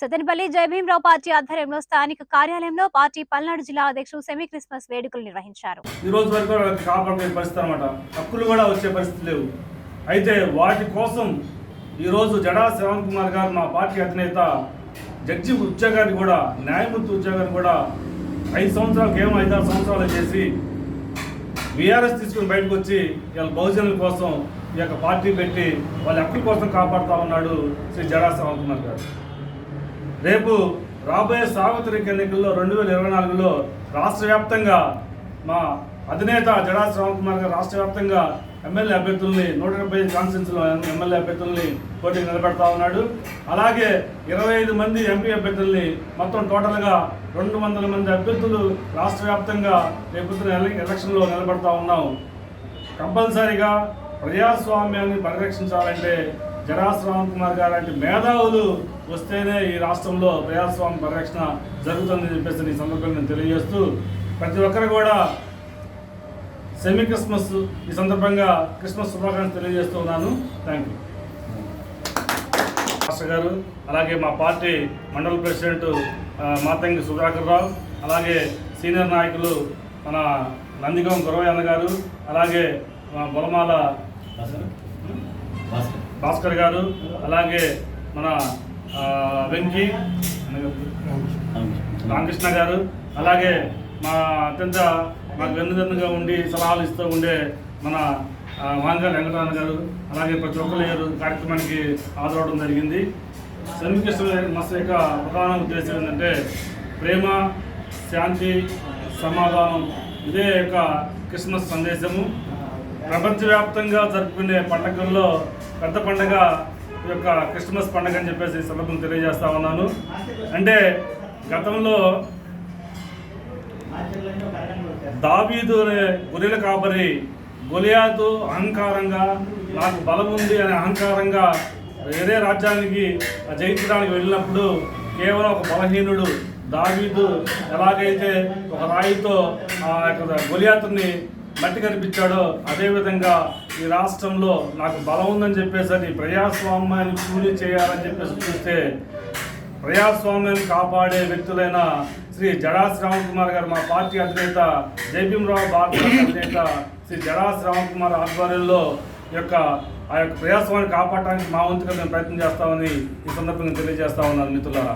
సదనపల్లి Jayabhimrao party ఆధ్వర్యంలో స్థానిక కార్యాలయంలో పార్టీ పల్నాడు జిల్లా అధ్యక్షుడు సెమీ క్రిస్మస్ వేడుకలు నిర్వహించారు. ఈ రోజు వరకు వాళ్ళకి కాపాడుకునే పరిస్థితి అనమాట హక్కులు కూడా వచ్చే పరిస్థితి లేవు. అయితే వాటి కోసం ఈరోజు జడా శ్రవణ్ కుమార్ గారు మా పార్టీ అధినేత జడ్జి ఉద్యోగాన్ని కూడా న్యాయమూర్తి ఉద్యోగాన్ని కూడా ఐదు సంవత్సరాలు కేవలం ఐదారు సంవత్సరాలు చేసి వీఆర్ఎస్ తీసుకుని బయటకు వచ్చి వీళ్ళ బహుజనుల కోసం ఈ యొక్క పార్టీ పెట్టి వాళ్ళ హక్కుల కోసం కాపాడుతూ ఉన్నాడు శ్రీ జడా శ్రవణ్ కుమార్ గారు. రేపు రాబోయే సార్వత్రిక ఎన్నికల్లో రెండు వేల ఇరవై నాలుగులో రాష్ట్ర వ్యాప్తంగా మా అధినేత జడా శ్రవణ్ కుమార్ గారు రాష్ట్ర వ్యాప్తంగా ఎమ్మెల్యే అభ్యర్థుల్ని నూట డెబ్బై ఐదు కాన్స్టిట్యూన్సీలో ఎమ్మెల్యే అభ్యర్థుల్ని పోటీ నిలబెడతా ఉన్నాడు. అలాగే ఇరవై ఐదు మంది ఎంపీ అభ్యర్థుల్ని మొత్తం టోటల్గా రెండు వందల మంది అభ్యర్థులు రాష్ట్ర వ్యాప్తంగా రేపుతున్న ఎలక్షన్లో నిలబెడతా ఉన్నాం. కంపల్సరీగా ప్రజాస్వామ్యాన్ని పరిరక్షించాలంటే జడా శ్రవణ్ కుమార్ గారు లాంటి మేధావులు వస్తేనే ఈ రాష్ట్రంలో ప్రజాస్వామ్య పరిరక్షణ జరుగుతుందని చెప్పేసి ఈ సందర్భంగా నేను తెలియజేస్తూ ప్రతి ఒక్కరు కూడా సెమీ క్రిస్మస్ ఈ సందర్భంగా క్రిస్మస్ శుభాకాంక్షలు తెలియజేస్తూ ఉన్నాను. థ్యాంక్ యూ మాస్టర్ గారు అలాగే మా పార్టీ మండల ప్రెసిడెంట్ మాతంగి సుధాకర్ రావు అలాగే సీనియర్ నాయకులు మన నందిగం గురవయ్య గారు అలాగే మా బొలమాల భాస్కర్ గారు అలాగే మన వెంకీ రామకృష్ణ గారు అలాగే మా అత్యంత మాకు వెన్నుదన్నుగా ఉండి సలహాలు ఇస్తూ ఉండే మన ఆ, వాంగా గారు అలాగే ప్రతి ఒక్కరు కార్యక్రమానికి హాజరవడం జరిగింది. శనికృష్ణ మస్త యొక్క ప్రధాన ఉద్దేశం ఏంటంటే ప్రేమ శాంతి సమాధానం ఇదే యొక్క క్రిస్మస్ సందేశము. ప్రపంచవ్యాప్తంగా జరుపుకునే పండుగల్లో పెద్ద పండుగ ఈ యొక్క క్రిస్మస్ పండుగ అని చెప్పేసి సందర్భం తెలియజేస్తా ఉన్నాను. అంటే గతంలో దావీదు అనే గొర్రెల కాపరి గొలియాతు అహంకారంగా నాకు బలం ఉంది అనే అహంకారంగా వేరే రాజ్యానికి జయించడానికి వెళ్ళినప్పుడు కేవలం ఒక బలహీనుడు దావీదు ఎలాగైతే ఒక రాయితో ఆ యొక్క గొలియాతుని మట్టి కనిపించాడో అదేవిధంగా ఈ రాష్ట్రంలో నాకు బలం ఉందని చెప్పేసి ప్రజాస్వామ్యాన్ని కూలీ చేయాలని చెప్పేసి చూస్తే ప్రజాస్వామ్యాన్ని కాపాడే వ్యక్తులైన శ్రీ జడా శ్రావణ్ గారు మా పార్టీ అధినేత జయభీమరావు భారత అధినేత శ్రీ జడా శ్రావణ్ ఆధ్వర్యంలో ఈ యొక్క ఆ యొక్క ప్రజాస్వామ్యాన్ని కాపాడటానికి మా వంతుగా మేము ప్రయత్నం చేస్తామని ఈ సందర్భంగా తెలియజేస్తా ఉన్నాను మిత్రులారా.